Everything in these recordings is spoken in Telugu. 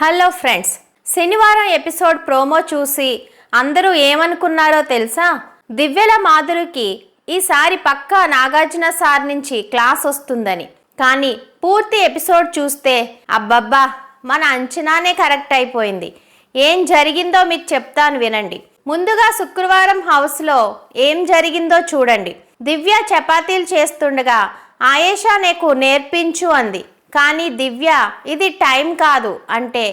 హలో ఫ్రెండ్స్ శనివారం ఎపిసోడ్ ప్రోమో చూసి అందరూ ఏమనుకున్నారో తెలుసా? దివ్యల మాధురికి ఈసారి పక్కా నాగార్జున సార్ నుంచి క్లాస్ వస్తుందని. కానీ పూర్తి ఎపిసోడ్ చూస్తే అబ్బబ్బా మన అంచనానే కరెక్ట్ అయిపోయింది. ఏం జరిగిందో మీకు చెప్తాను వినండి. ముందుగా శుక్రవారం హౌస్లో ఏం జరిగిందో చూడండి. దివ్య చపాతీలు చేస్తుండగా ఆయేషా నీకు నేర్పించు అంది. కానీ దివ్య ఇది టైం కాదు అంటే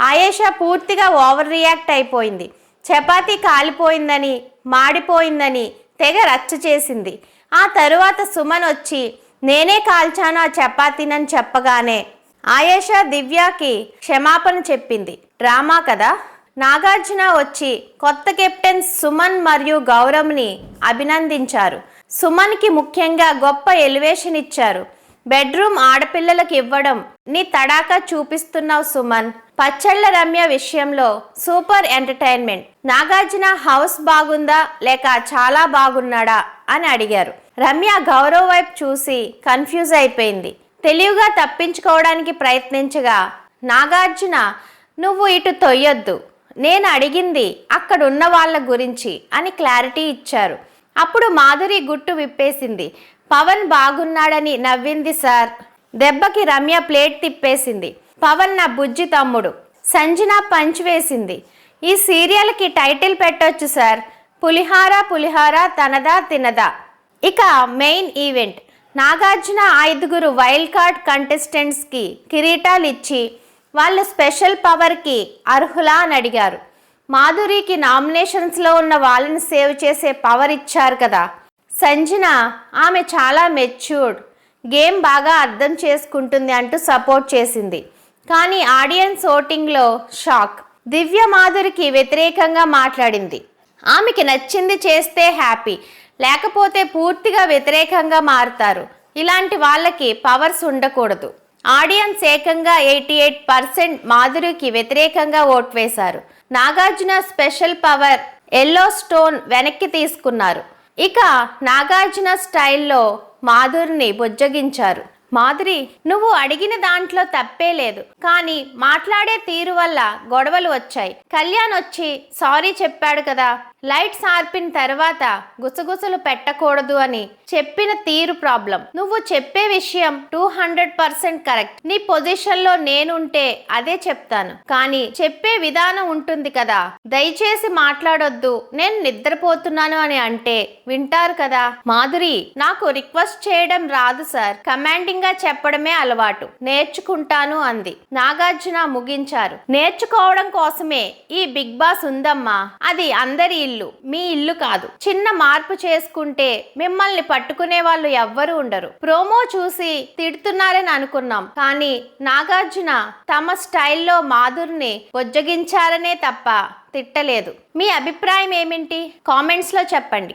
ఆయేషా పూర్తిగా ఓవర్ రియాక్ట్ అయిపోయింది. చపాతీ కాలిపోయిందని మాడిపోయిందని తెగ రచ్చ చేసింది. ఆ తరువాత సుమన్ వచ్చి నేనే కాల్చాను ఆ చపాతీనని చెప్పగానే ఆయేషా దివ్యకి క్షమాపణ చెప్పింది. డ్రామా కదా? నాగార్జున వచ్చి కొత్త కెప్టెన్ సుమన్ మరియు గౌరవ్ని అభినందించారు. సుమన్కి ముఖ్యంగా గొప్ప ఎలివేషన్ ఇచ్చారు. బెడ్రూమ్ ఆడపిల్లలకు ఇవ్వడం నీ తడాకా చూపిస్తున్నావు సుమన్. పచ్చళ్ళ రమ్య విషయంలో సూపర్ ఎంటర్టైన్మెంట్. నాగార్జున హౌస్ బాగుందా లేక చాలా బాగున్నాడా అని అడిగారు. రమ్య గౌరవ్ వైపు చూసి కన్ఫ్యూజ్ అయిపోయింది. తెలివిగా తప్పించుకోవడానికి ప్రయత్నించగా నాగార్జున నువ్వు ఇటు తొయ్యొద్దు. నేను అడిగింది అక్కడున్న వాళ్ళ గురించి అని క్లారిటీ ఇచ్చారు. అప్పుడు మాధురి గుట్టు విప్పేసింది. పవన్ బాగున్నాడని నవ్వింది సార్. దెబ్బకి రమ్య ప్లేట్ తిప్పేసింది. పవన్ నా బుజ్జి తమ్ముడు. సంజన పంచ్ వేసింది. ఈ సీరియల్కి టైటిల్ పెట్టొచ్చు సార్. పులిహార పులిహార తనదా తినదా. ఇక మెయిన్ ఈవెంట్. నాగార్జున ఐదుగురు వైల్డ్ కార్డ్ కంటెస్టెంట్స్కి కిరీటాలు ఇచ్చి వాళ్ళు స్పెషల్ పవర్కి అర్హులా అని అడిగారు. మాధురికి నామినేషన్స్లో ఉన్న వాళ్ళని సేవ్ చేసే పవర్ ఇచ్చారు కదా. సంజన ఆమె చాలా మెచ్యూర్డ్ గేమ్ బాగా అర్థం చేసుకుంటుంది అంటూ సపోర్ట్ చేసింది. కానీ ఆడియన్స్ ఓటింగ్లో షాక్ దివ్య మాధురికి వ్యతిరేకంగా మాట్లాడింది. ఆమెకి నచ్చింది చేస్తే హ్యాపీ లేకపోతే పూర్తిగా వ్యతిరేకంగా మారుతారు. ఇలాంటి వాళ్ళకి పవర్స్ ఉండకూడదు. ఆడియన్స్ ఏకంగా ఎయిటీ ఎయిట్ పర్సెంట్ మాధురికి వ్యతిరేకంగా ఓట్ వేశారు. Nagarjuna special power yellow stone వెనక్కి తీసుకున్నారు. ఇక నాగార్జున స్టైల్లో మాధురిని బుజ్జగించారు. మాధురి నువ్వు అడిగిన దాంట్లో తప్పే లేదు. కానీ మాట్లాడే తీరు వల్ల గొడవలు వచ్చాయి. కళ్యాణ్ వచ్చి సారీ చెప్పాడు కదా లైట్స్ ఆర్పిన తర్వాత గుసగుసలు పెట్టకూడదు అని చెప్పిన తీరు ప్రాబ్లం. నువ్వు చెప్పే విషయం టూ హండ్రెడ్ పర్సెంట్ కరెక్ట్ నీ పొజిషన్లో నేనుంటే అదే చెప్తాను. కానీ చెప్పే విధానం ఉంటుంది కదా. దయచేసి మాట్లాడొద్దు. నేను నిద్రపోతున్నాను అని అంటే వింటారు కదా. మాధురి నాకు రిక్వెస్ట్ చేయడం రాదు సార్. కమాండింగ్గా చెప్పడమే అలవాటు. నేర్చుకుంటాను అంది. నాగార్జున ముగించారు. నేర్చుకోవడం కోసమే ఈ బిగ్ బాస్ ఉందమ్మా. అది అందరి ఇల్లు. మీ ఇల్లు కాదు. చిన్న మార్పు చేసుకుంటే మిమ్మల్ని పట్టుకునే వాళ్ళు ఎవ్వరూ ఉండరు. ప్రోమో చూసి తిడుతున్నారని అనుకున్నాం. కానీ నాగార్జున తమ స్టైల్లో మాధుర్ని బొజ్జగించారనే తప్ప తిట్టలేదు. మీ అభిప్రాయం ఏమిటి? కామెంట్స్లో చెప్పండి.